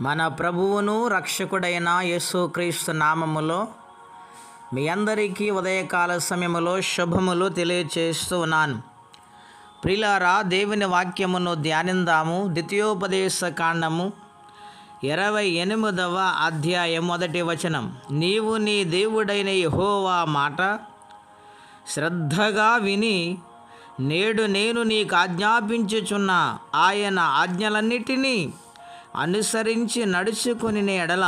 మన ప్రభువును రక్షకుడైన యేసుక్రీస్తు నామములో మీ అందరికీ ఉదయకాల సమయములో శుభములు తెలియచేస్తూ ఉన్నాను. ప్రిలారా దేవుని వాక్యమును ధ్యానిందాము. ద్వితీయోపదేశ కాండము ఇరవై ఎనిమిదవ అధ్యాయం మొదటి వచనం. నీవు నీ దేవుడైన యహోవా మాట శ్రద్ధగా విని నేడు నేను నీకు ఆజ్ఞాపించుచున్న ఆయన ఆజ్ఞలన్నిటినీ అనుసరించి నడుచుకుని ఎడల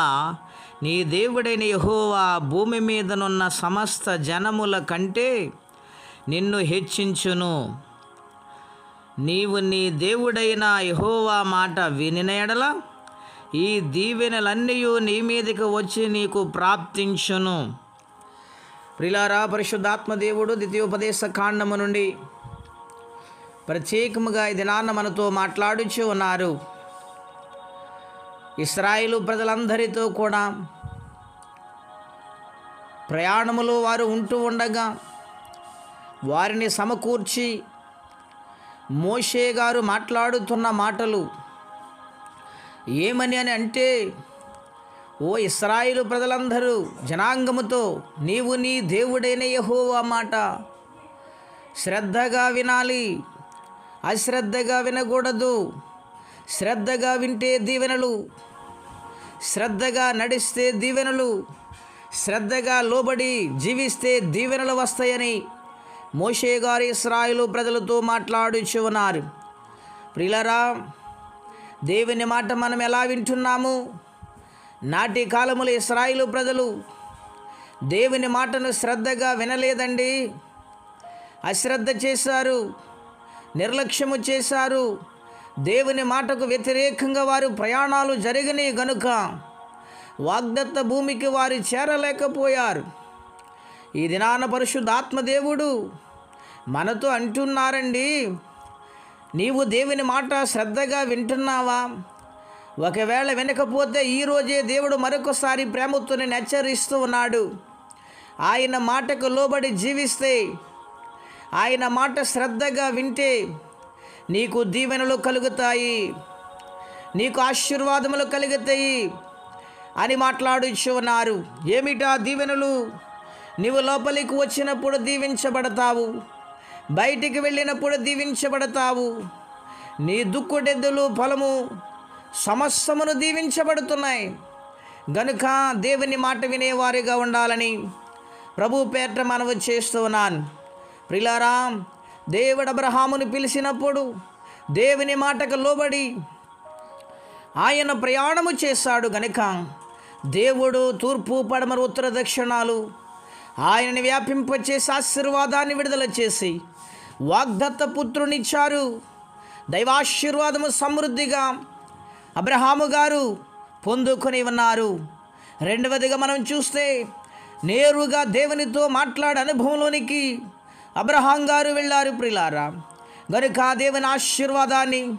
నీ దేవుడైన యహోవా భూమి మీదనున్న సమస్త జనముల కంటే నిన్ను హెచ్చించును. నీవు నీ దేవుడైన యహోవా మాట వినిన ఎడల ఈ దీవెనలన్నీ నీ మీదకి వచ్చి నీకు ప్రాప్తించును. ప్రిలారా పరిశుద్ధాత్మదేవుడు ద్వితీయోపదేశ కాండము నుండి ప్రత్యేకముగా ఈ దినాన్న మనతో మాట్లాడుచు ఉన్నారు. ఇస్రాయిలు ప్రజలందరితో కూడా ప్రయాణములో వారు ఉంటూ ఉండగా వారిని సమకూర్చి మోషే గారు మాట్లాడుతున్న మాటలు ఏమని అని అంటే ఓ ఇస్రాయిలు ప్రజలందరూ జనాంగముతో నీవు నీ దేవుడైన యహోవా మాట శ్రద్ధగా వినాలి అశ్రద్ధగా వినకూడదు. శ్రద్ధగా వింటే దీవెనలు శ్రద్ధగా నడిస్తే దీవెనలు శ్రద్ధగా లోబడి జీవిస్తే దీవెనలు వస్తాయని మోషే గారి ఇస్రాయిలు ప్రజలతో మాట్లాడుచు ఉన్నారు ప్రిలరా దేవుని మాట మనం ఎలా వింటున్నాము? నాటి కాలములో ఇస్రాయిలు ప్రజలు దేవుని మాటను శ్రద్ధగా వినలేదండి. అశ్రద్ధ చేశారు నిర్లక్ష్యము చేశారు దేవుని మాటకు వ్యతిరేకంగా వారు ప్రయాణాలు జరిగినాయి గనుక వాగ్దత్త భూమికి వారు చేరలేకపోయారు. ఈ దినాన పరిశుద్ధాత్మదేవుడు మనతో అంటున్నారండి నీవు దేవుని మాట శ్రద్ధగా వింటున్నావా? ఒకవేళ వినకపోతే ఈరోజే దేవుడు మరొకసారి ప్రేమతో నేను హెచ్చరిస్తూ ఉన్నాడు. ఆయన మాటకు లోబడి జీవిస్తే ఆయన మాట శ్రద్ధగా వింటే నీకు దీవెనలు కలుగుతాయి. నీకు ఆశీర్వాదములు కలుగుతాయి అని మాట్లాడుచు ఉన్నారు. ఏమిటా దీవెనలు? నీవు లోపలికి వచ్చినప్పుడు దీవించబడతావు. బయటికి వెళ్ళినప్పుడు దీవించబడతావు. నీ దుక్కుడెద్దులు ఫలము సమస్తమును దీవించబడుతున్నాయి. గనుక దేవుని మాట వినేవారిగా ఉండాలని ప్రభు పేట మనవి చేస్తూ ఉన్నాను. ప్రిలారా దేవుడు అబ్రహామును పిలిచినప్పుడు దేవుని మాటకు లోబడి ఆయన ప్రయాణము చేశాడు గనుక దేవుడు తూర్పు పడమరు ఉత్తర దక్షిణాలు ఆయనని వ్యాపింపచేసి ఆశీర్వాదాన్ని విడుదల చేసి వాగ్దత్త పుత్రునిచ్చారు. దైవాశీర్వాదము సమృద్ధిగా అబ్రహాము గారు పొందుకొని ఉన్నారు. రెండవదిగా మనం చూస్తే నేరుగా దేవునితో మాట్లాడే అనుభవంలోనికి అబ్రహాం గారు వెళ్ళారు ప్రిలారా. గనుక ఆ దేవుని ఆశీర్వాదాన్ని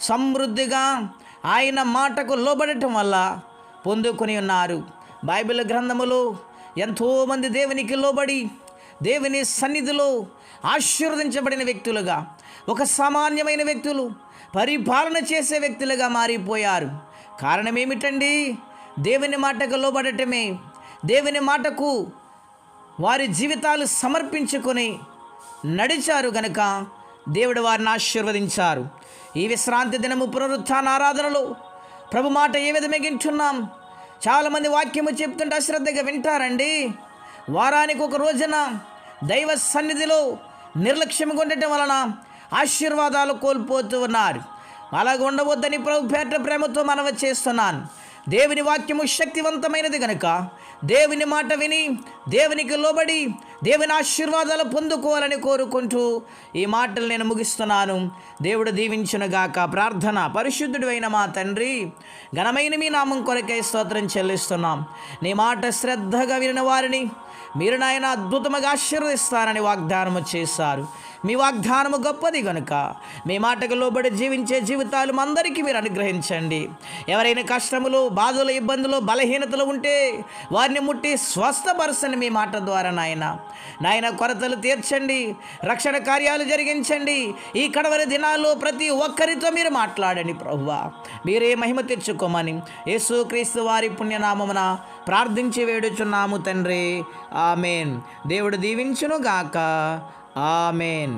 సమృద్ధిగా ఆయన మాటకు లోబడటం వల్ల పొందుకొని ఉన్నారు. బైబిల్ గ్రంథములో ఎంతోమంది దేవునికి లోబడి దేవుని సన్నిధిలో ఆశీర్వదించబడిన వ్యక్తులుగా ఒక సామాన్యమైన వ్యక్తులు పరిపాలన చేసే వ్యక్తులుగా మారిపోయారు. కారణం ఏమిటండి? దేవుని మాటకు లోబడటమే. దేవుని మాటకు వారి జీవితాలు సమర్పించుకొని నడిచారు గనుక దేవుడు వారిని ఆశీర్వదించారు. ఈ విశ్రాంతి దినము పునరుత్థాన ఆరాధనలో ప్రభు మాట ఏ విధంగా వింటున్నాం? చాలామంది వాక్యము చెప్తుంటే అశ్రద్ధగా వింటారండి. వారానికి ఒక రోజున దైవ సన్నిధిలో నిర్లక్ష్యం ఉండటం వలన ఆశీర్వాదాలు కోల్పోతూ ఉన్నారు అలాగ ఉండవద్దని ప్రభు పేట ప్రేమతో మనవ చేస్తున్నాను. దేవుని వాక్యము శక్తివంతమైనది గనుక దేవుని మాట విని దేవునికి లోబడి దేవుని ఆశీర్వాదాలు పొందుకోవాలని కోరుకుంటూ ఈ మాటలు నేను ముగిస్తున్నాను. దేవుడు దీవించునుగాక ప్రార్థన పరిశుద్ధుడు అయిన మా తండ్రి ఘనమైన మీ నామం కొరకే స్తోత్రం చెల్లిస్తున్నాం. నీ మాట శ్రద్ధగా వినిన వారిని మీరు నాయన అద్భుతముగా ఆశీర్వదిస్తారని వాగ్దానము చేశారు. మీ వాగ్దానము గొప్పది గనుక. మీ మాటకు లోబడి జీవించే జీవితాలు అందరికీ మీరు అనుగ్రహించండి. ఎవరైనా కష్టములు బాధలు ఇబ్బందులు బలహీనతలు ఉంటే వారిని ముట్టి స్వస్థపరచండి మీ మాట ద్వారా నాయన. నాయన కొరతలు తీర్చండి. రక్షణ కార్యాలు జరిగించండి. ఈ కడవరి దినాల్లో ప్రతి ఒక్కరితో మీరు మాట్లాడండి ప్రభువా. మీరే మహిమ తెచ్చుకోమని యేసు క్రీస్తు వారి పుణ్యనామమున ప్రార్థించి వేడుచున్నాము తండ్రి. ఆమెన్. దేవుడు దీవించును గాక ఆమెన్